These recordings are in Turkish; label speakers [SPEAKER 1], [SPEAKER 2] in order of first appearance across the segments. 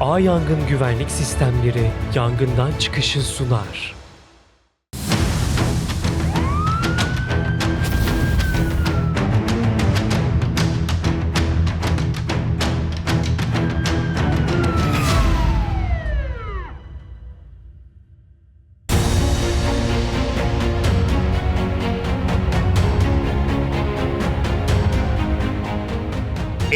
[SPEAKER 1] A Yangın Güvenlik Sistemleri yangından çıkışı sunar.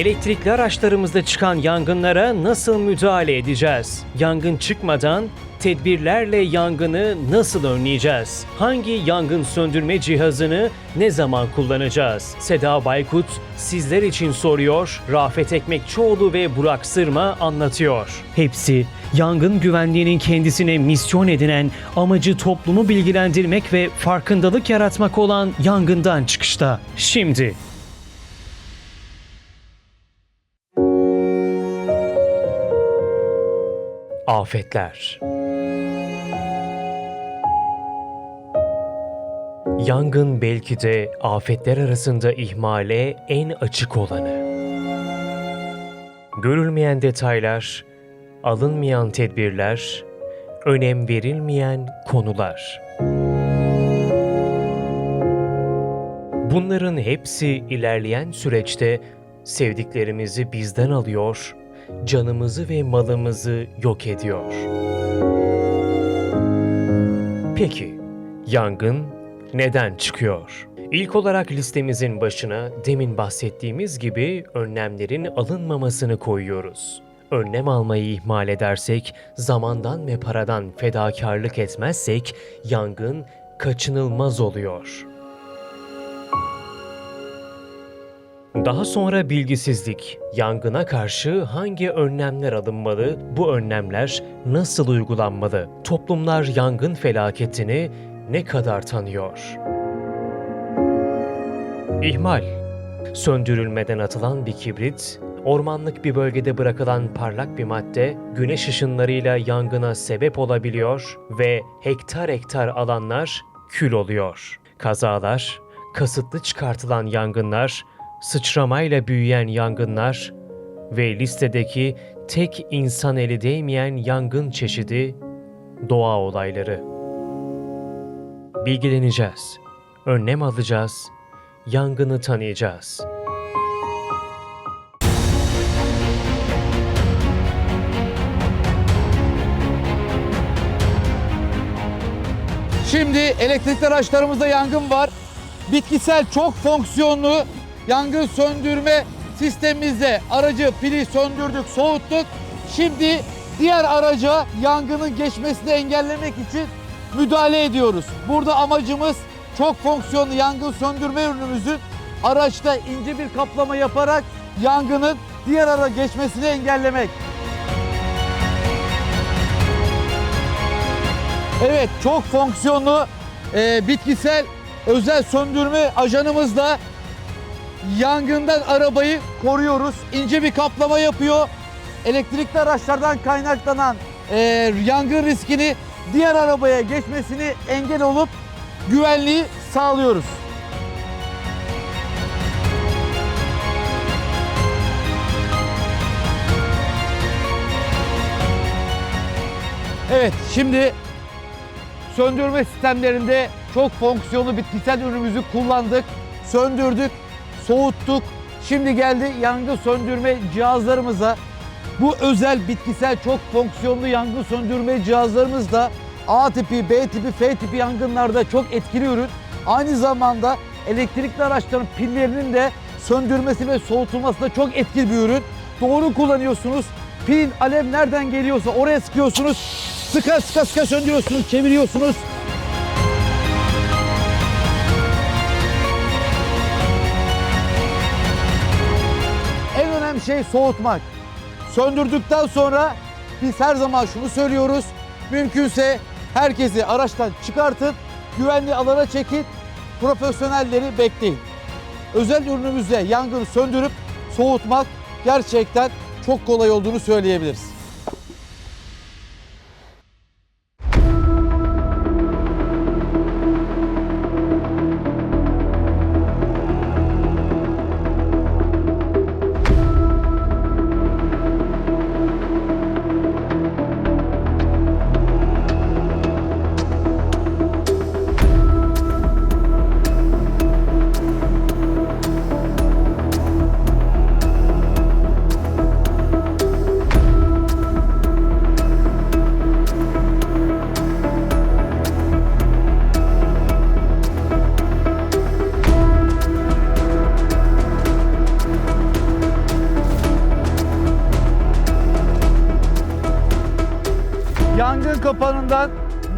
[SPEAKER 1] Elektrikli araçlarımızda çıkan yangınlara nasıl müdahale edeceğiz? Yangın çıkmadan tedbirlerle yangını nasıl önleyeceğiz? Hangi yangın söndürme cihazını ne zaman kullanacağız? Seda Baykut sizler için soruyor, Rafet Ekmekçioğlu ve Burak Sırma anlatıyor. Hepsi yangın güvenliğinin kendisine misyon edinen amacı toplumu bilgilendirmek ve farkındalık yaratmak olan yangından çıkışta. Şimdi Afetler Yangın belki de afetler arasında ihmale en açık olanı. Görülmeyen detaylar, alınmayan tedbirler, önem verilmeyen konular. Bunların hepsi ilerleyen süreçte sevdiklerimizi bizden alıyor, canımızı ve malımızı yok ediyor. Peki, yangın neden çıkıyor? İlk olarak listemizin başına demin bahsettiğimiz gibi önlemlerin alınmamasını koyuyoruz. Önlem almayı ihmal edersek, zamandan ve paradan fedakarlık etmezsek yangın kaçınılmaz oluyor. Daha sonra bilgisizlik. Yangına karşı hangi önlemler alınmalı? Bu önlemler nasıl uygulanmalı? Toplumlar yangın felaketini ne kadar tanıyor? İhmal. Söndürülmeden atılan bir kibrit, ormanlık bir bölgede bırakılan parlak bir madde güneş ışınlarıyla yangına sebep olabiliyor ve hektar hektar alanlar kül oluyor. Kazalar, kasıtlı çıkartılan yangınlar, sıçramayla büyüyen yangınlar ve listedeki tek insan eli değmeyen yangın çeşidi doğa olayları. Bilgileneceğiz, önlem alacağız, yangını tanıyacağız.
[SPEAKER 2] Şimdi elektrikli araçlarımızda yangın var. Bitkisel çok fonksiyonlu yangın söndürme sistemimizde aracı pili söndürdük, soğuttuk. Şimdi diğer araca yangının geçmesini engellemek için müdahale ediyoruz. Burada amacımız çok fonksiyonlu yangın söndürme ürünümüzün araçta ince bir kaplama yaparak yangının diğer ara geçmesini engellemek. Evet çok fonksiyonlu e, bitkisel özel söndürme ajanımızla yangından arabayı koruyoruz. İnce bir kaplama yapıyor. Elektrikli araçlardan kaynaklanan e, yangın riskini diğer arabaya geçmesini engel olup güvenliği sağlıyoruz. Evet şimdi söndürme sistemlerinde çok fonksiyonlu bitkisel ürünümüzü kullandık, söndürdük, soğuttuk. Şimdi geldi yangın söndürme cihazlarımıza. Bu özel bitkisel çok fonksiyonlu yangın söndürme cihazlarımız da A tipi, B tipi, F tipi yangınlarda çok etkili ürün. Aynı zamanda elektrikli araçların pillerinin de söndürmesi ve soğutulması da çok etkili bir ürün. Doğru kullanıyorsunuz. Pilin alev nereden geliyorsa oraya sıkıyorsunuz. Sıka sıka sıka söndürüyorsunuz, çeviriyorsunuz. Şey soğutmak. Söndürdükten sonra biz her zaman şunu söylüyoruz. Mümkünse herkesi araçtan çıkartın, güvenli alana çekin, profesyonelleri bekleyin. Özel ürünümüzle yangını söndürüp soğutmak gerçekten çok kolay olduğunu söyleyebiliriz.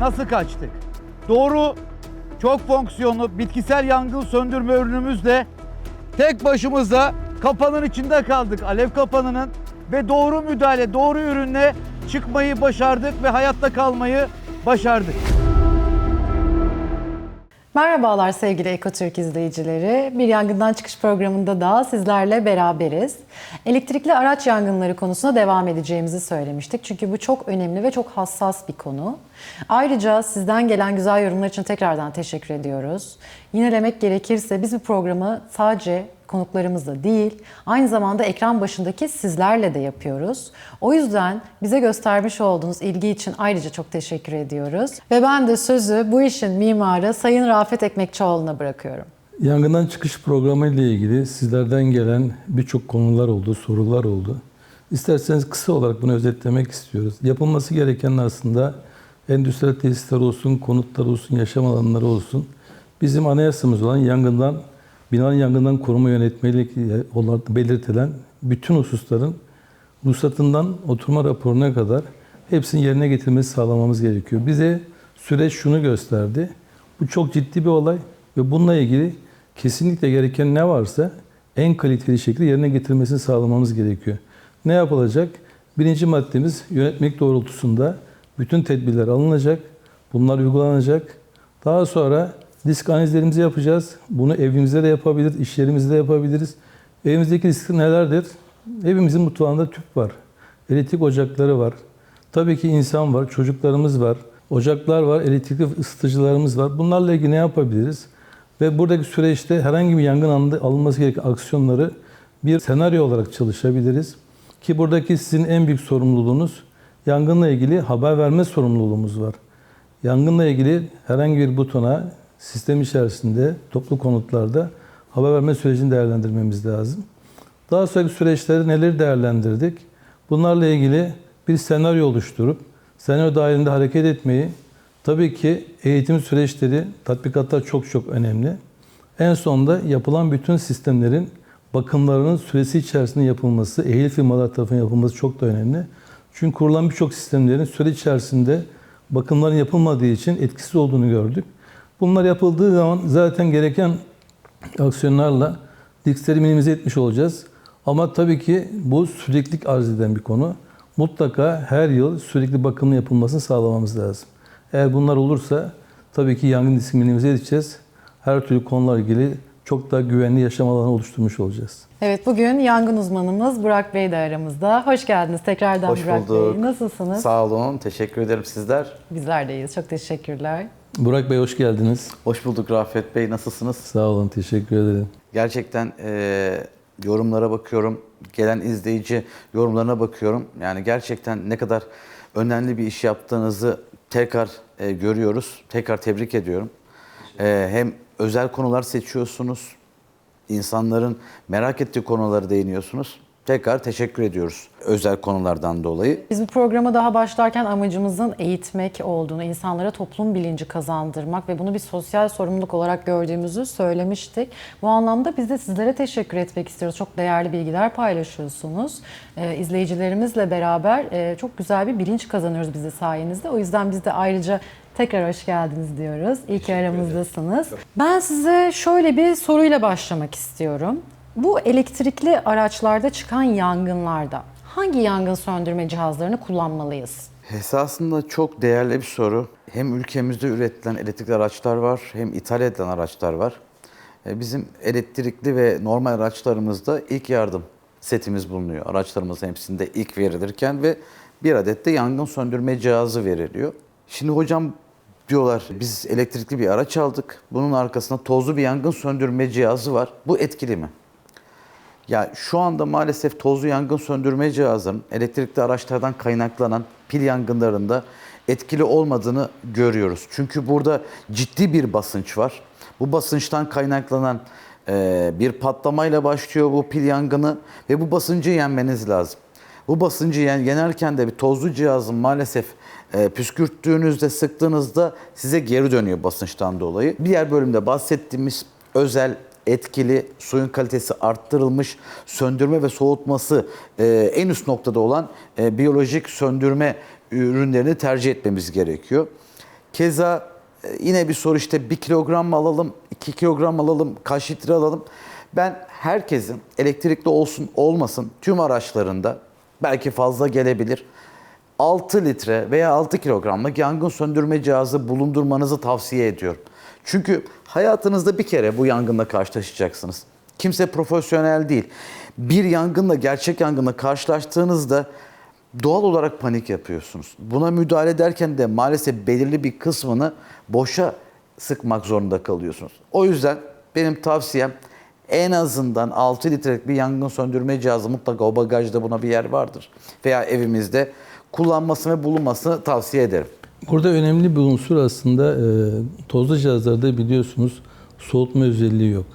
[SPEAKER 2] Nasıl kaçtık? Doğru, çok fonksiyonlu bitkisel yangın söndürme ürünümüzle tek başımıza kapanın içinde kaldık. Alev kapanının ve doğru müdahale, doğru ürünle çıkmayı başardık ve hayatta kalmayı başardık.
[SPEAKER 3] Merhabalar sevgili Ekotürk izleyicileri. Bir yangından çıkış programında daha sizlerle beraberiz. Elektrikli araç yangınları konusuna devam edeceğimizi söylemiştik. Çünkü bu çok önemli ve çok hassas bir konu. Ayrıca sizden gelen güzel yorumlar için tekrardan teşekkür ediyoruz. Yinelemek gerekirse biz bu programı sadece konuklarımızla değil, aynı zamanda ekran başındaki sizlerle de yapıyoruz. O yüzden bize göstermiş olduğunuz ilgi için ayrıca çok teşekkür ediyoruz. Ve ben de sözü bu işin mimarı Sayın Rafet Ekmekçioğlu'na bırakıyorum.
[SPEAKER 4] Yangından çıkış programı ile ilgili sizlerden gelen birçok konular oldu, sorular oldu. İsterseniz kısa olarak bunu özetlemek istiyoruz. Yapılması gereken aslında endüstriyel tesisler olsun, konutlar olsun, yaşam alanları olsun. Bizim anayasamız olan yangından, binanın yangından koruma yönetmeliği olarak belirtilen bütün hususların ruhsatından oturma raporuna kadar hepsinin yerine getirilmesi sağlamamız gerekiyor. Bize süreç şunu gösterdi. Bu çok ciddi bir olay ve bununla ilgili kesinlikle gereken ne varsa en kaliteli şekilde yerine getirilmesini sağlamamız gerekiyor. Ne yapılacak? Birinci maddemiz yönetmelik doğrultusunda bütün tedbirler alınacak, bunlar uygulanacak. Daha sonra risk analizlerimizi yapacağız. Bunu evimizde de yapabiliriz, iş yerimizde de yapabiliriz. Evimizdeki risk nelerdir? Evimizin mutfağında tüp var, elektrik ocakları var. Tabii ki insan var, çocuklarımız var, ocaklar var, elektrikli ısıtıcılarımız var. Bunlarla ilgili ne yapabiliriz? Ve buradaki süreçte herhangi bir yangın anında alınması gereken aksiyonları bir senaryo olarak çalışabiliriz. Ki buradaki sizin en büyük sorumluluğunuz yangınla ilgili haber verme sorumluluğumuz var. Yangınla ilgili herhangi bir butona sistem içerisinde toplu konutlarda haber verme sürecini değerlendirmemiz lazım. Daha sonraki süreçleri neleri değerlendirdik? Bunlarla ilgili bir senaryo oluşturup senaryo dahilinde hareket etmeyi tabii ki eğitim süreçleri, tatbikatlar çok çok önemli. En sonunda yapılan bütün sistemlerin bakımlarının süresi içerisinde yapılması, ehil firmalar tarafından yapılması çok da önemli. Çünkü kurulan birçok sistemlerin süre içerisinde bakımların yapılmadığı için etkisiz olduğunu gördük. Bunlar yapıldığı zaman zaten gereken aksiyonlarla riskleri minimize etmiş olacağız. Ama tabii ki bu süreklilik arz eden bir konu. Mutlaka her yıl sürekli bakımın yapılmasını sağlamamız lazım. Eğer bunlar olursa tabii ki yangın riskini minimize edeceğiz. Her türlü konularla ilgili çok daha güvenli yaşam alanı oluşturmuş olacağız.
[SPEAKER 3] Evet bugün yangın uzmanımız Burak Bey de aramızda. Hoş geldiniz tekrardan
[SPEAKER 5] Hoş
[SPEAKER 3] Burak
[SPEAKER 5] bulduk.
[SPEAKER 3] Bey. Nasılsınız?
[SPEAKER 5] Sağ olun. Teşekkür ederim sizler.
[SPEAKER 3] Bizler de iyiyiz. Çok teşekkürler.
[SPEAKER 4] Burak Bey hoş geldiniz.
[SPEAKER 5] Hoş bulduk Rafet Bey. Nasılsınız?
[SPEAKER 4] Sağ olun, teşekkür ederim.
[SPEAKER 5] Gerçekten e, yorumlara bakıyorum. Gelen izleyici yorumlarına bakıyorum. Yani gerçekten ne kadar önemli bir iş yaptığınızı tekrar e, görüyoruz. Tekrar tebrik ediyorum. E, hem özel konular seçiyorsunuz. insanların merak ettiği konuları değiniyorsunuz. Tekrar teşekkür ediyoruz özel konulardan dolayı.
[SPEAKER 3] Biz bu programa daha başlarken amacımızın eğitmek olduğunu, insanlara toplum bilinci kazandırmak ve bunu bir sosyal sorumluluk olarak gördüğümüzü söylemiştik. Bu anlamda biz de sizlere teşekkür etmek istiyoruz. Çok değerli bilgiler paylaşıyorsunuz. Ee, izleyicilerimizle beraber e, çok güzel bir bilinç kazanıyoruz biz de sayenizde. O yüzden biz de ayrıca tekrar hoş geldiniz diyoruz. İyi ki aramızdasınız. Ben size şöyle bir soruyla başlamak istiyorum. Bu elektrikli araçlarda çıkan yangınlarda hangi yangın söndürme cihazlarını kullanmalıyız?
[SPEAKER 5] Esasında çok değerli bir soru. Hem ülkemizde üretilen elektrikli araçlar var, hem ithal edilen araçlar var. E, Bizim elektrikli ve normal araçlarımızda ilk yardım setimiz bulunuyor. Araçlarımızın hepsinde ilk verilirken ve bir adet de yangın söndürme cihazı veriliyor. Şimdi hocam diyorlar biz elektrikli bir araç aldık. Bunun arkasında tozlu bir yangın söndürme cihazı var. Bu etkili mi? Ya şu anda maalesef tozlu yangın söndürme cihazının elektrikli araçlardan kaynaklanan pil yangınlarında etkili olmadığını görüyoruz. Çünkü burada ciddi bir basınç var. Bu basınçtan kaynaklanan e, bir patlamayla başlıyor bu pil yangını ve bu basıncı yenmeniz lazım. Bu basıncı yen, yenerken de bir tozlu cihazın maalesef e, püskürttüğünüzde, sıktığınızda size geri dönüyor basınçtan dolayı. Diğer bölümde bahsettiğimiz özel etkili, suyun kalitesi arttırılmış, söndürme ve soğutması e, en üst noktada olan e, biyolojik söndürme ürünlerini tercih etmemiz gerekiyor. Keza e, yine bir soru işte 1 kilogram mı alalım, 2 kilogram alalım, kaç litre alalım? Ben herkesin elektrikli olsun olmasın tüm araçlarında belki fazla gelebilir. 6 litre veya 6 kilogramlık yangın söndürme cihazı bulundurmanızı tavsiye ediyorum. Çünkü hayatınızda bir kere bu yangınla karşılaşacaksınız. Kimse profesyonel değil. Bir yangınla, gerçek yangınla karşılaştığınızda doğal olarak panik yapıyorsunuz. Buna müdahale ederken de maalesef belirli bir kısmını boşa sıkmak zorunda kalıyorsunuz. O yüzden benim tavsiyem en azından 6 litrelik bir yangın söndürme cihazı mutlaka o bagajda buna bir yer vardır. Veya evimizde kullanmasını ve bulunmasını tavsiye ederim.
[SPEAKER 4] Burada önemli bir unsur aslında e, tozlu cihazlarda biliyorsunuz soğutma özelliği yok.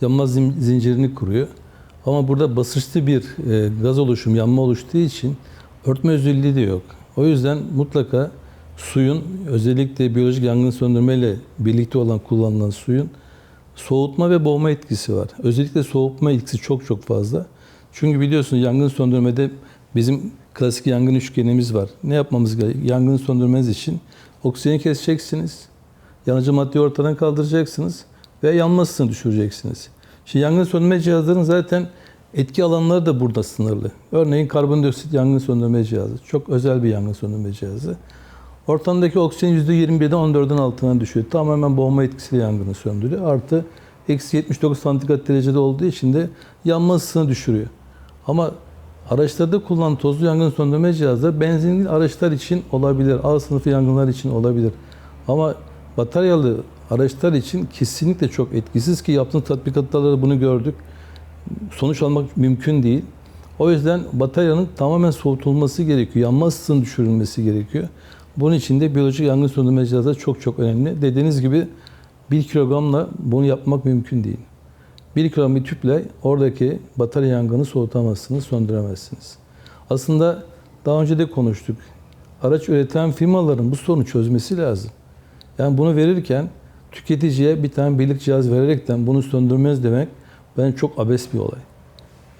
[SPEAKER 4] Yanma zin- zincirini kuruyor. Ama burada basınçlı bir e, gaz oluşum, yanma oluştuğu için örtme özelliği de yok. O yüzden mutlaka suyun özellikle biyolojik yangın söndürme ile birlikte olan kullanılan suyun soğutma ve boğma etkisi var. Özellikle soğutma etkisi çok çok fazla. Çünkü biliyorsunuz yangın söndürmede bizim klasik yangın üçgenimiz var. Ne yapmamız gerekiyor? Yangın söndürmeniz için oksijeni keseceksiniz, yanıcı maddeyi ortadan kaldıracaksınız ve yanmasını düşüreceksiniz. Şimdi yangın söndürme cihazlarının zaten etki alanları da burada sınırlı. Örneğin karbondioksit yangın söndürme cihazı. Çok özel bir yangın söndürme cihazı. Ortamdaki oksijen %21'den 14'ün altına düşüyor. Tamamen boğma etkisiyle yangını söndürüyor. Artı eksi 79 santigrat derecede olduğu için de yanma ısısını düşürüyor. Ama araçlarda kullanılan tozlu yangın söndürme cihazları benzinli araçlar için olabilir. A sınıfı yangınlar için olabilir. Ama bataryalı araçlar için kesinlikle çok etkisiz ki yaptığımız tatbikatlarda da bunu gördük. Sonuç almak mümkün değil. O yüzden bataryanın tamamen soğutulması gerekiyor. Yanma ısısının düşürülmesi gerekiyor. Bunun için de biyolojik yangın söndürme cihazları çok çok önemli. Dediğiniz gibi 1 kilogramla bunu yapmak mümkün değil. 1 kilogram bir tüple oradaki batarya yangını soğutamazsınız, söndüremezsiniz. Aslında daha önce de konuştuk. Araç üreten firmaların bu sorunu çözmesi lazım. Yani bunu verirken tüketiciye bir tane birlik cihaz vererekten bunu söndürmez demek ben çok abes bir olay.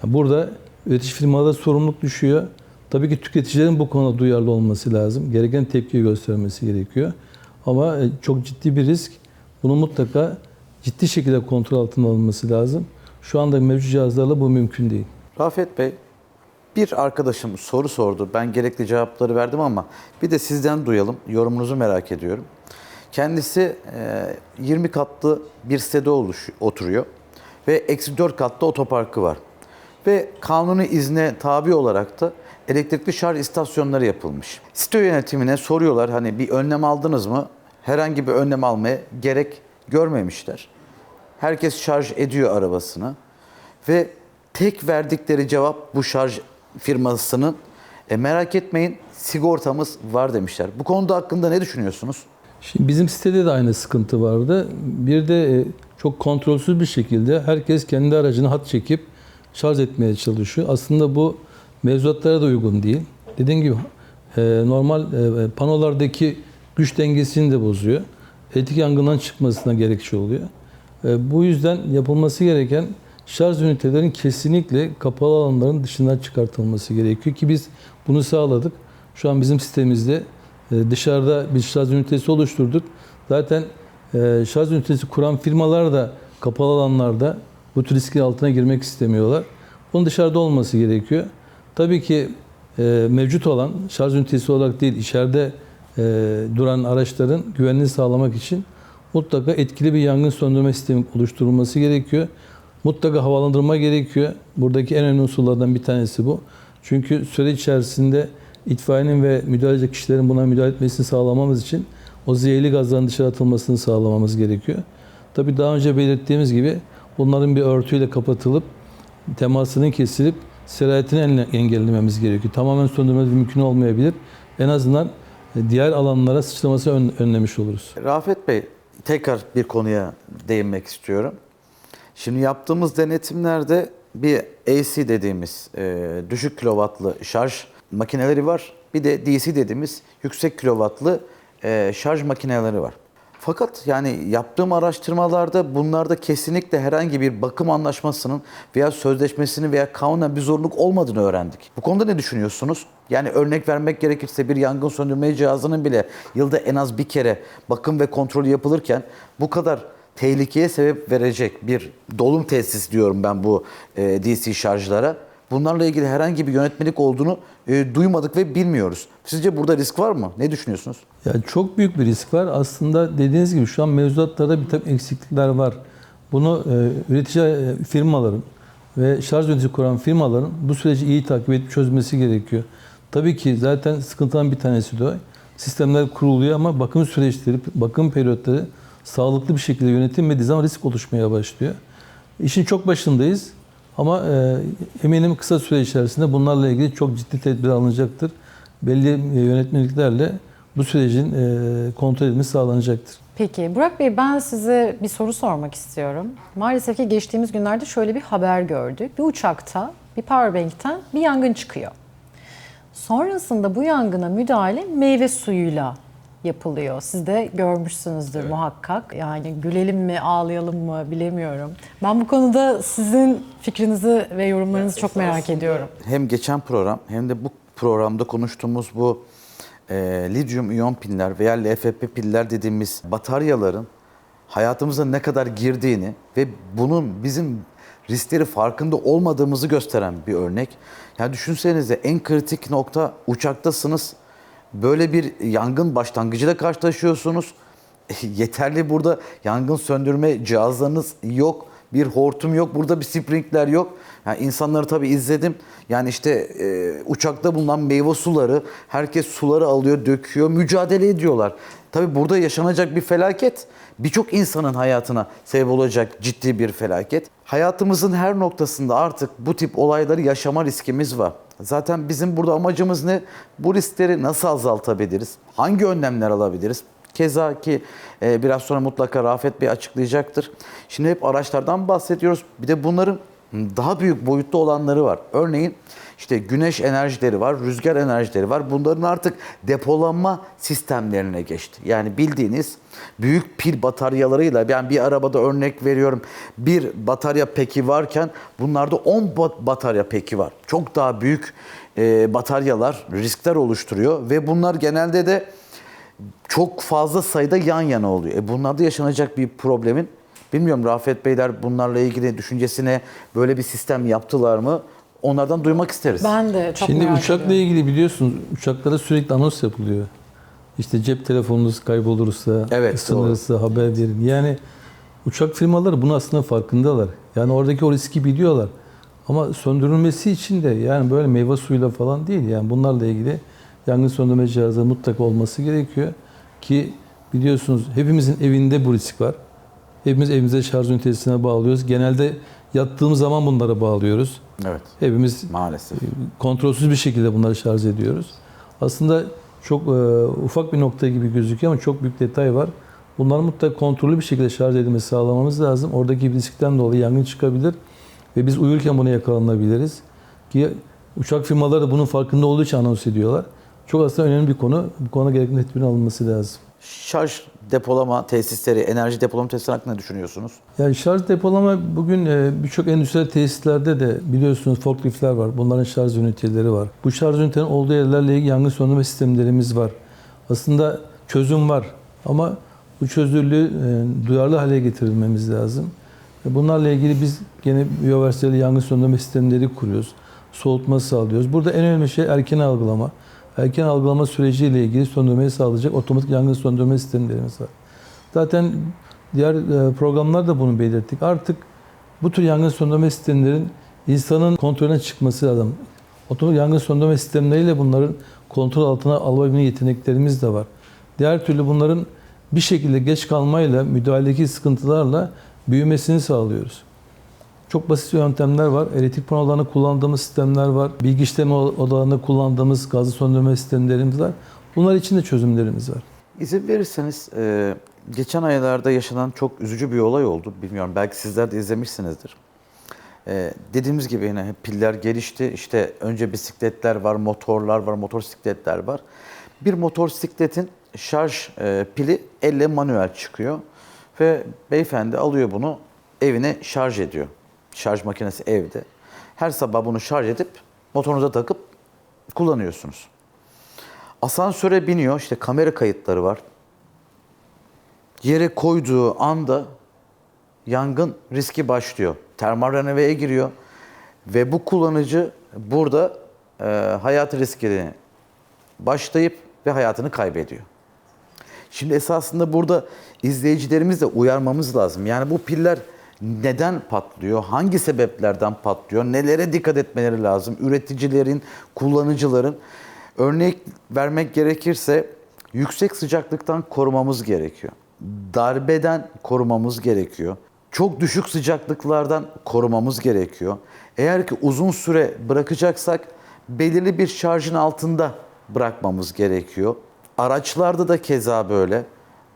[SPEAKER 4] Yani burada üretici firmalara sorumluluk düşüyor. Tabii ki tüketicilerin bu konuda duyarlı olması lazım. Gereken tepki göstermesi gerekiyor. Ama e, çok ciddi bir risk. Bunu mutlaka ciddi şekilde kontrol altına alınması lazım. Şu anda mevcut cihazlarla bu mümkün değil.
[SPEAKER 5] Rafet Bey, bir arkadaşım soru sordu. Ben gerekli cevapları verdim ama bir de sizden duyalım. Yorumunuzu merak ediyorum. Kendisi e, 20 katlı bir sitede oluş, oturuyor ve eksi 4 katlı otoparkı var. Ve kanuni izne tabi olarak da elektrikli şarj istasyonları yapılmış. Site yönetimine soruyorlar hani bir önlem aldınız mı? Herhangi bir önlem almaya gerek görmemişler. Herkes şarj ediyor arabasını ve tek verdikleri cevap bu şarj firmasının e, merak etmeyin sigortamız var demişler. Bu konuda hakkında ne düşünüyorsunuz?
[SPEAKER 4] Şimdi bizim sitede de aynı sıkıntı vardı. Bir de e, çok kontrolsüz bir şekilde herkes kendi aracını hat çekip şarj etmeye çalışıyor. Aslında bu mevzuatlara da uygun değil. Dediğim gibi e, normal e, panolardaki güç dengesini de bozuyor. Elektrik yangından çıkmasına gerekçe oluyor. E, Bu yüzden yapılması gereken şarj ünitelerin kesinlikle kapalı alanların dışından çıkartılması gerekiyor ki biz bunu sağladık. Şu an bizim sitemizde e, dışarıda bir şarj ünitesi oluşturduk. Zaten e, şarj ünitesi kuran firmalar da kapalı alanlarda bu tür riskin altına girmek istemiyorlar. Bunun dışarıda olması gerekiyor. Tabii ki mevcut olan şarj ünitesi olarak değil içeride duran araçların güvenliğini sağlamak için mutlaka etkili bir yangın söndürme sistemi oluşturulması gerekiyor. Mutlaka havalandırma gerekiyor. Buradaki en önemli unsurlardan bir tanesi bu. Çünkü süreç içerisinde itfaiyenin ve müdahale edecek kişilerin buna müdahale etmesini sağlamamız için o zehirli gazların dışarı atılmasını sağlamamız gerekiyor. Tabii daha önce belirttiğimiz gibi bunların bir örtüyle kapatılıp temasının kesilip sirayetini engellememiz gerekiyor. Tamamen söndürmemiz mümkün olmayabilir. En azından e, diğer alanlara sıçraması ön- önlemiş oluruz.
[SPEAKER 5] Rafet Bey, tekrar bir konuya değinmek istiyorum. Şimdi yaptığımız denetimlerde bir AC dediğimiz e, düşük kilovatlı şarj makineleri var. Bir de DC dediğimiz yüksek kilovatlı e, şarj makineleri var. Fakat yani yaptığım araştırmalarda bunlarda kesinlikle herhangi bir bakım anlaşmasının veya sözleşmesinin veya kanunen bir zorunluluk olmadığını öğrendik. Bu konuda ne düşünüyorsunuz? Yani örnek vermek gerekirse bir yangın söndürme cihazının bile yılda en az bir kere bakım ve kontrolü yapılırken bu kadar tehlikeye sebep verecek bir dolum tesis diyorum ben bu e, DC şarjlara. Bunlarla ilgili herhangi bir yönetmelik olduğunu e, duymadık ve bilmiyoruz. Sizce burada risk var mı? Ne düşünüyorsunuz?
[SPEAKER 4] Yani çok büyük bir risk var. Aslında dediğiniz gibi şu an mevzuatlarda bir takım eksiklikler var. Bunu e, üretici e, firmaların ve şarj ünitesi kuran firmaların bu süreci iyi takip edip çözmesi gerekiyor. Tabii ki zaten sıkıntıdan bir tanesi de o. Sistemler kuruluyor ama bakım süreçleri, bakım periyotları sağlıklı bir şekilde yönetilmediği zaman risk oluşmaya başlıyor. İşin çok başındayız ama e, eminim kısa süre içerisinde bunlarla ilgili çok ciddi tedbir alınacaktır. Belli e, yönetmeliklerle bu sürecin e, kontrol edilmesi sağlanacaktır.
[SPEAKER 3] Peki Burak Bey ben size bir soru sormak istiyorum. Maalesef ki geçtiğimiz günlerde şöyle bir haber gördük. Bir uçakta bir powerbank'ten bir yangın çıkıyor. Sonrasında bu yangına müdahale meyve suyuyla yapılıyor. Siz de görmüşsünüzdür muhakkak. Yani gülelim mi, ağlayalım mı bilemiyorum. Ben bu konuda sizin fikrinizi ve yorumlarınızı çok merak ediyorum.
[SPEAKER 5] Hem geçen program hem de bu programda konuştuğumuz bu e, lityum iyon piller veya LFP piller dediğimiz bataryaların hayatımıza ne kadar girdiğini ve bunun bizim riskleri farkında olmadığımızı gösteren bir örnek. Yani düşünsenize en kritik nokta uçaktasınız. Böyle bir yangın başlangıcıyla karşılaşıyorsunuz. Yeterli burada yangın söndürme cihazlarınız yok. Bir hortum yok. Burada bir sprinkler yok. Yani insanları tabii izledim. Yani işte e, uçakta bulunan meyve suları, herkes suları alıyor, döküyor, mücadele ediyorlar. Tabii burada yaşanacak bir felaket birçok insanın hayatına sebep olacak ciddi bir felaket. Hayatımızın her noktasında artık bu tip olayları yaşama riskimiz var. Zaten bizim burada amacımız ne? Bu riskleri nasıl azaltabiliriz? Hangi önlemler alabiliriz? Keza ki e, biraz sonra mutlaka Rafet Bey açıklayacaktır. Şimdi hep araçlardan bahsediyoruz. Bir de bunların daha büyük boyutta olanları var. Örneğin işte güneş enerjileri var, rüzgar enerjileri var. Bunların artık depolanma sistemlerine geçti. Yani bildiğiniz büyük pil bataryalarıyla ben bir arabada örnek veriyorum. Bir batarya peki varken bunlarda 10 bat- batarya peki var. Çok daha büyük e, bataryalar riskler oluşturuyor ve bunlar genelde de çok fazla sayıda yan yana oluyor. E bunlarda yaşanacak bir problemin bilmiyorum Rafet Beyler bunlarla ilgili düşüncesine böyle bir sistem yaptılar mı? Onlardan duymak isteriz.
[SPEAKER 3] Ben de çok
[SPEAKER 4] Şimdi
[SPEAKER 3] merak
[SPEAKER 4] uçakla
[SPEAKER 3] ediyorum.
[SPEAKER 4] ilgili biliyorsunuz uçaklara sürekli anons yapılıyor. İşte cep telefonunuz kaybolursa,
[SPEAKER 5] Evet,
[SPEAKER 4] ısınırsa haber verin. Yani uçak firmaları bunun aslında farkındalar. Yani oradaki o riski biliyorlar. Ama söndürülmesi için de yani böyle meyve suyuyla falan değil. Yani bunlarla ilgili yangın söndürme cihazı mutlaka olması gerekiyor. Ki biliyorsunuz hepimizin evinde bu risk var. Hepimiz evimize şarj ünitesine bağlıyoruz. Genelde yattığımız zaman bunlara bağlıyoruz.
[SPEAKER 5] Evet
[SPEAKER 4] Hepimiz
[SPEAKER 5] maalesef.
[SPEAKER 4] kontrolsüz bir şekilde bunları şarj ediyoruz. Aslında çok e, ufak bir nokta gibi gözüküyor ama çok büyük detay var. Bunların mutlaka kontrollü bir şekilde şarj edilmesi sağlamamız lazım. Oradaki riskten dolayı yangın çıkabilir ve biz uyurken buna yakalanabiliriz. Ki uçak firmaları da bunun farkında olduğu için anons ediyorlar. Çok aslında önemli bir konu. Bu konuda gereken tedbirin alınması lazım.
[SPEAKER 5] Şarj depolama tesisleri, enerji depolama tesisleri hakkında ne düşünüyorsunuz?
[SPEAKER 4] Yani şarj depolama bugün e, birçok endüstriyel tesislerde de biliyorsunuz forkliftler var. Bunların şarj üniteleri var. Bu şarj ünitenin olduğu yerlerle ilgili yangın söndürme sistemlerimiz var. Aslında çözüm var ama bu çözünürlüğü e, duyarlı hale getirilmemiz lazım. E, Bunlarla ilgili biz gene biyoversiyeli yangın söndürme sistemleri kuruyoruz. Soğutma sağlıyoruz. Burada en önemli şey erken algılama. Erken algılama süreciyle ilgili söndürmeyi sağlayacak otomatik yangın söndürme sistemlerimiz var. Zaten diğer e, programlar da bunu belirttik. Artık bu tür yangın söndürme sistemlerin insanın kontrolüne çıkması lazım. Otomatik yangın söndürme sistemleriyle bunların kontrol altına alabilme yeteneklerimiz de var. Diğer türlü bunların bir şekilde geç kalmayla, müdahaledeki sıkıntılarla büyümesini sağlıyoruz. Çok basit yöntemler var. Elektrik panolarında kullandığımız sistemler var. Bilgi işleme odalarında kullandığımız gazı söndürme sistemlerimiz var. Bunlar için de çözümlerimiz var.
[SPEAKER 5] İzin verirseniz e, geçen aylarda yaşanan çok üzücü bir olay oldu. Bilmiyorum belki sizler de izlemişsinizdir. Ee, dediğimiz gibi yine piller gelişti. İşte önce bisikletler var, motorlar var, motosikletler var. Bir motosikletin şarj e, pili elle manuel çıkıyor ve beyefendi alıyor bunu evine şarj ediyor. Şarj makinesi evde. Her sabah bunu şarj edip motorunuza takıp kullanıyorsunuz. Asansöre biniyor. işte kamera kayıtları var. Yere koyduğu anda yangın riski başlıyor. Termal renoveye giriyor ve bu kullanıcı burada e, hayat riskini başlayıp ve hayatını kaybediyor. Şimdi esasında burada izleyicilerimiz de uyarmamız lazım. Yani bu piller neden patlıyor? Hangi sebeplerden patlıyor? Nelere dikkat etmeleri lazım? Üreticilerin, kullanıcıların. Örnek vermek gerekirse yüksek sıcaklıktan korumamız gerekiyor. Darbeden korumamız gerekiyor. Çok düşük sıcaklıklardan korumamız gerekiyor. Eğer ki uzun süre bırakacaksak belirli bir şarjın altında bırakmamız gerekiyor. Araçlarda da keza böyle.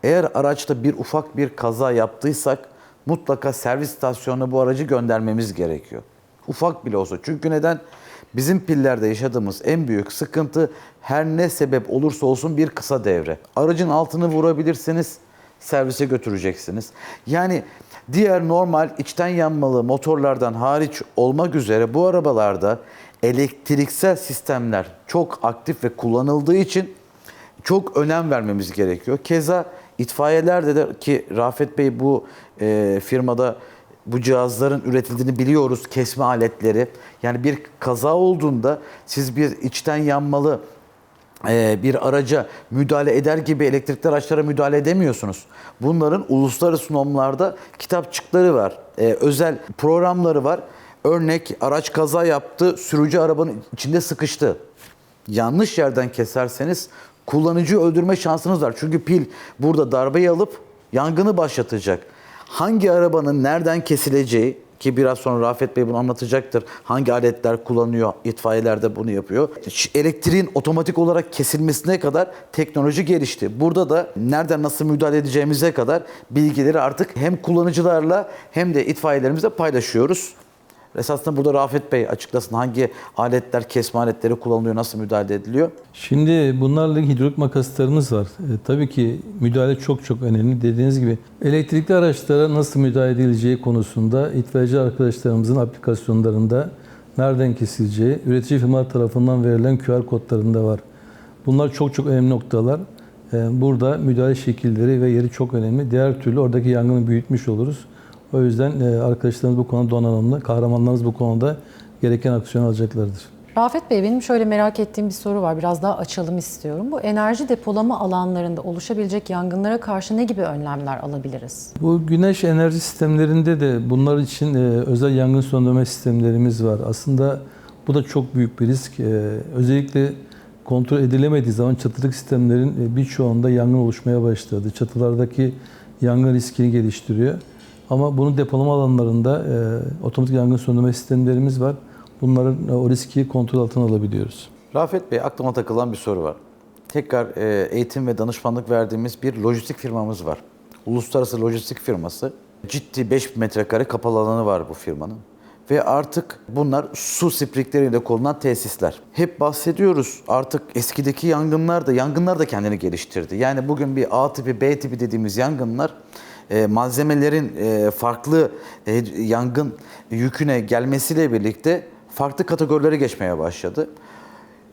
[SPEAKER 5] Eğer araçta bir ufak bir kaza yaptıysak mutlaka servis istasyonuna bu aracı göndermemiz gerekiyor. Ufak bile olsa. Çünkü neden? Bizim pillerde yaşadığımız en büyük sıkıntı her ne sebep olursa olsun bir kısa devre. Aracın altını vurabilirsiniz, servise götüreceksiniz. Yani diğer normal içten yanmalı motorlardan hariç olmak üzere bu arabalarda elektriksel sistemler çok aktif ve kullanıldığı için çok önem vermemiz gerekiyor. Keza itfaiyelerde de ki Rafet Bey bu e, firmada bu cihazların üretildiğini biliyoruz. Kesme aletleri. Yani bir kaza olduğunda siz bir içten yanmalı e, bir araca müdahale eder gibi elektrikli araçlara müdahale edemiyorsunuz. Bunların uluslararası normlarda kitapçıkları var. E, özel programları var. Örnek araç kaza yaptı, sürücü arabanın içinde sıkıştı. Yanlış yerden keserseniz kullanıcıyı öldürme şansınız var. Çünkü pil burada darbeyi alıp yangını başlatacak. Hangi arabanın nereden kesileceği ki biraz sonra Rafet Bey bunu anlatacaktır. Hangi aletler kullanıyor, itfaiyeler de bunu yapıyor. Elektriğin otomatik olarak kesilmesine kadar teknoloji gelişti. Burada da nereden nasıl müdahale edeceğimize kadar bilgileri artık hem kullanıcılarla hem de itfaiyelerimizle paylaşıyoruz. Esasında burada Rafet Bey açıklasın hangi aletler, kesme aletleri kullanılıyor, nasıl müdahale ediliyor?
[SPEAKER 4] Şimdi bunlarla hidrolik makaslarımız var. E, tabii ki müdahale çok çok önemli. Dediğiniz gibi elektrikli araçlara nasıl müdahale edileceği konusunda itfaiyeci arkadaşlarımızın aplikasyonlarında nereden kesileceği, üretici firmalar tarafından verilen QR kodlarında var. Bunlar çok çok önemli noktalar. E, Burada müdahale şekilleri ve yeri çok önemli. Diğer türlü oradaki yangını büyütmüş oluruz. O yüzden e, arkadaşlarımız bu konuda donanımlı, kahramanlarımız bu konuda gereken aksiyon alacaklardır.
[SPEAKER 3] Rafet Bey benim şöyle merak ettiğim bir soru var. Biraz daha açalım istiyorum. Bu enerji depolama alanlarında oluşabilecek yangınlara karşı ne gibi önlemler alabiliriz?
[SPEAKER 4] Bu güneş enerji sistemlerinde de bunlar için e, özel yangın söndürme sistemlerimiz var. Aslında bu da çok büyük bir risk. E, özellikle kontrol edilemediği zaman çatıdaki sistemlerin birçoğunda yangın oluşmaya başladı. Çatılardaki yangın riskini geliştiriyor. Ama bunu depolama alanlarında e, otomatik yangın söndürme sistemlerimiz var. Bunların e, o riski kontrol altına alabiliyoruz.
[SPEAKER 5] Rafet Bey aklıma takılan bir soru var. Tekrar e, eğitim ve danışmanlık verdiğimiz bir lojistik firmamız var. Uluslararası lojistik firması. Ciddi 5 metrekare kapalı alanı var bu firmanın. Ve artık bunlar su sprikleriyle korunan tesisler. Hep bahsediyoruz artık eskideki yangınlar da yangınlar da kendini geliştirdi. Yani bugün bir A tipi B tipi dediğimiz yangınlar e, malzemelerin e, farklı e, yangın yüküne gelmesiyle birlikte farklı kategorilere geçmeye başladı.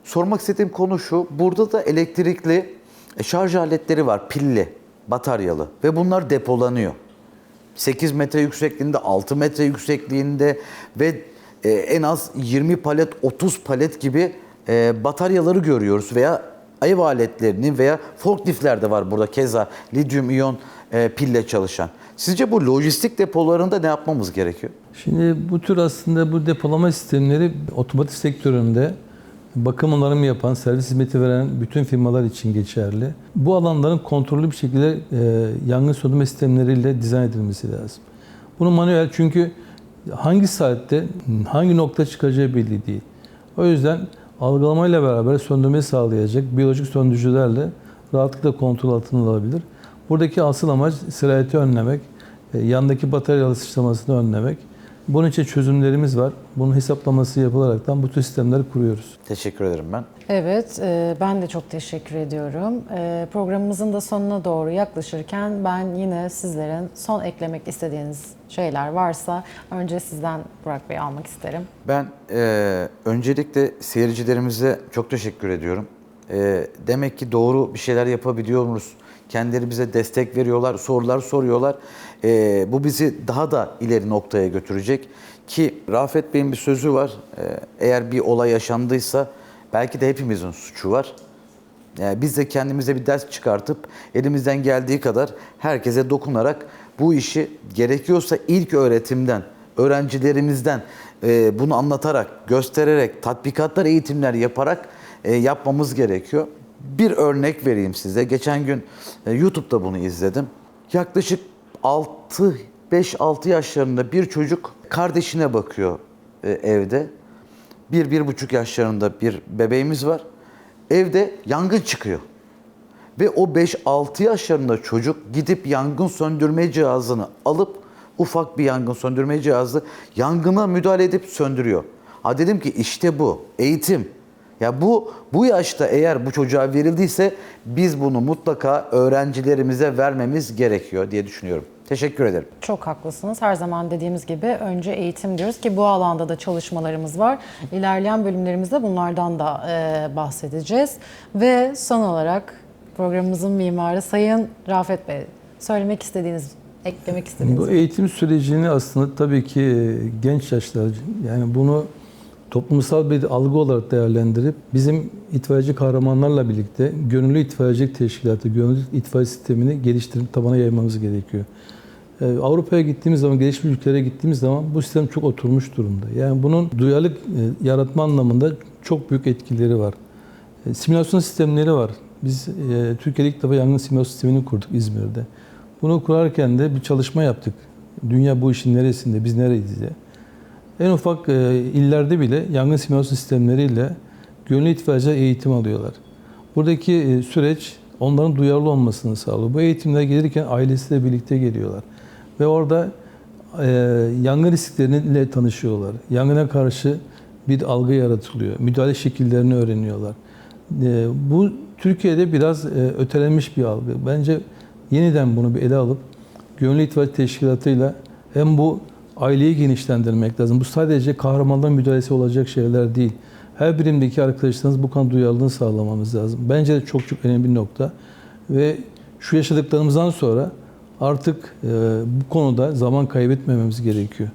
[SPEAKER 5] Sormak istediğim konu şu. Burada da elektrikli şarj aletleri var. Pilli, bataryalı ve bunlar depolanıyor. 8 metre yüksekliğinde, 6 metre yüksekliğinde ve en az 20 palet, 30 palet gibi bataryaları görüyoruz veya ev aletlerini veya forkliftlerde var burada keza lityum iyon e, pille çalışan. Sizce bu lojistik depolarında ne yapmamız gerekiyor?
[SPEAKER 4] Şimdi bu tür aslında bu depolama sistemleri otomotiv sektöründe bakım onarım yapan, servis hizmeti veren bütün firmalar için geçerli. Bu alanların kontrollü bir şekilde e, yangın söndürme sistemleriyle dizayn edilmesi lazım. Bunu manuel çünkü hangi saatte hangi nokta çıkacağı belli değil. O yüzden algılamayla beraber söndürmeyi sağlayacak biyolojik söndürücülerle rahatlıkla kontrol altına alabilir. Buradaki asıl amaç sirayeti önlemek, e, yandaki bataryalı sıçramasını önlemek. Bunun için çözümlerimiz var. Bunun hesaplaması yapılaraktan bu tür sistemleri kuruyoruz.
[SPEAKER 5] Teşekkür ederim ben.
[SPEAKER 3] Evet, e, ben de çok teşekkür ediyorum. E, programımızın da sonuna doğru yaklaşırken ben yine sizlerin son eklemek istediğiniz şeyler varsa önce sizden Burak Bey almak isterim.
[SPEAKER 5] Ben e, öncelikle seyircilerimize çok teşekkür ediyorum. E, demek ki doğru bir şeyler yapabiliyoruz. Kendileri bize destek veriyorlar, sorular soruyorlar. E, bu bizi daha da ileri noktaya götürecek. Ki Rafet Bey'in bir sözü var. E, eğer bir olay yaşandıysa belki de hepimizin suçu var. Yani biz de kendimize bir ders çıkartıp elimizden geldiği kadar herkese dokunarak bu işi gerekiyorsa ilk öğretimden, öğrencilerimizden e, bunu anlatarak, göstererek, tatbikatlar, eğitimler yaparak e, yapmamız gerekiyor. Bir örnek vereyim size. Geçen gün e, YouTube'da bunu izledim. Yaklaşık 6 5-6 yaşlarında bir çocuk kardeşine bakıyor e, evde. Bir, bir buçuk yaşlarında bir bebeğimiz var. Evde yangın çıkıyor. Ve o 5-6 yaşlarında çocuk gidip yangın söndürme cihazını alıp ufak bir yangın söndürme cihazı yangına müdahale edip söndürüyor. Ha dedim ki işte bu eğitim. Ya bu bu yaşta eğer bu çocuğa verildiyse biz bunu mutlaka öğrencilerimize vermemiz gerekiyor diye düşünüyorum. Teşekkür ederim.
[SPEAKER 3] Çok haklısınız. Her zaman dediğimiz gibi önce eğitim diyoruz ki bu alanda da çalışmalarımız var. İlerleyen bölümlerimizde bunlardan da e, bahsedeceğiz. Ve son olarak programımızın mimarı Sayın Rafet Bey söylemek istediğiniz, eklemek istediğiniz.
[SPEAKER 4] Bu eğitim sürecini aslında tabii ki genç yaşlar yani bunu toplumsal bir algı olarak değerlendirip bizim itfaiyeci kahramanlarla birlikte gönüllü itfaiyecilik teşkilatı, gönüllü itfaiye sistemini geliştirip tabana yaymamız gerekiyor. Ee, Avrupa'ya gittiğimiz zaman, gelişmiş ülkelere gittiğimiz zaman bu sistem çok oturmuş durumda. Yani bunun duyarlılık e, yaratma anlamında çok büyük etkileri var. E, Simülasyon sistemleri var. Biz e, Türkiye'de ilk defa yangın simülasyon sistemini kurduk İzmir'de. Bunu kurarken de bir çalışma yaptık. Dünya bu işin neresinde, biz nereyiz diye. En ufak e, illerde bile yangın simülasyon sistemleriyle gönüllü itfaiyeciler eğitim alıyorlar. Buradaki e, süreç onların duyarlı olmasını sağlıyor. Bu eğitimler gelirken ailesiyle birlikte geliyorlar. Ve orada e, yangın riskleriyle tanışıyorlar. Yangına karşı bir algı yaratılıyor. Müdahale şekillerini öğreniyorlar. E, bu Türkiye'de biraz e, ötelenmiş bir algı. Bence yeniden bunu bir ele alıp gönüllü itfaiye teşkilatıyla hem bu aileyi genişlendirmek lazım. Bu sadece kahramanların müdahalesi olacak şeyler değil. Her birimdeki arkadaşlarınız bu konuda duyarlılığını sağlamamız lazım. Bence de çok çok önemli bir nokta. Ve şu yaşadıklarımızdan sonra artık e, bu konuda zaman kaybetmememiz gerekiyor.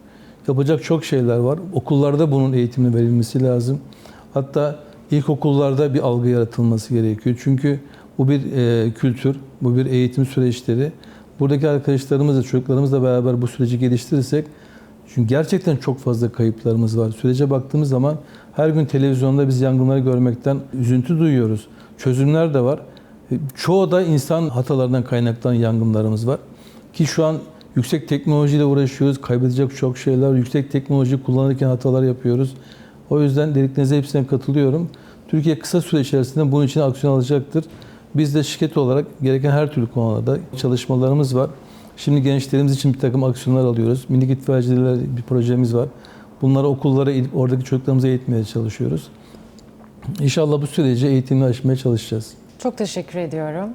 [SPEAKER 4] Yapacak çok şeyler var. Okullarda bunun eğitimini verilmesi lazım. Hatta ilkokullarda bir algı yaratılması gerekiyor. Çünkü bu bir e, kültür, bu bir eğitim süreçleri. Buradaki arkadaşlarımızla, çocuklarımızla beraber bu süreci geliştirirsek çünkü gerçekten çok fazla kayıplarımız var. Sürece baktığımız zaman her gün televizyonda biz yangınları görmekten üzüntü duyuyoruz. Çözümler de var. Çoğu da insan hatalarından kaynaklanan yangınlarımız var. Ki şu an yüksek teknolojiyle uğraşıyoruz. Kaybedecek çok şeyler. Yüksek teknoloji kullanırken hatalar yapıyoruz. O yüzden dediklerinize hepsine katılıyorum. Türkiye kısa süre içerisinde bunun için aksiyon alacaktır. Biz de şirket olarak gereken her türlü konularda çalışmalarımız var. Şimdi gençlerimiz için bir takım aksiyonlar alıyoruz. Minik itfaiyecilerle bir projemiz var. Bunları okullara, oradaki çocuklarımıza eğitmeye çalışıyoruz. İnşallah bu süreci eğitimle aşmaya çalışacağız.
[SPEAKER 3] Çok teşekkür ediyorum.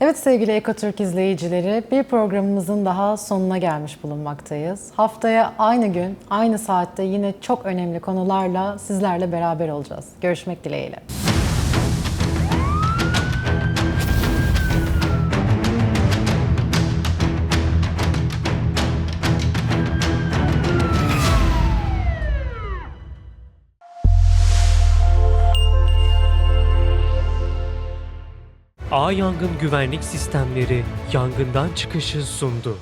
[SPEAKER 3] Evet sevgili Ekotürk izleyicileri, bir programımızın daha sonuna gelmiş bulunmaktayız. Haftaya aynı gün, aynı saatte yine çok önemli konularla sizlerle beraber olacağız. Görüşmek dileğiyle.
[SPEAKER 1] A Yangın Güvenlik Sistemleri yangından çıkışı sundu.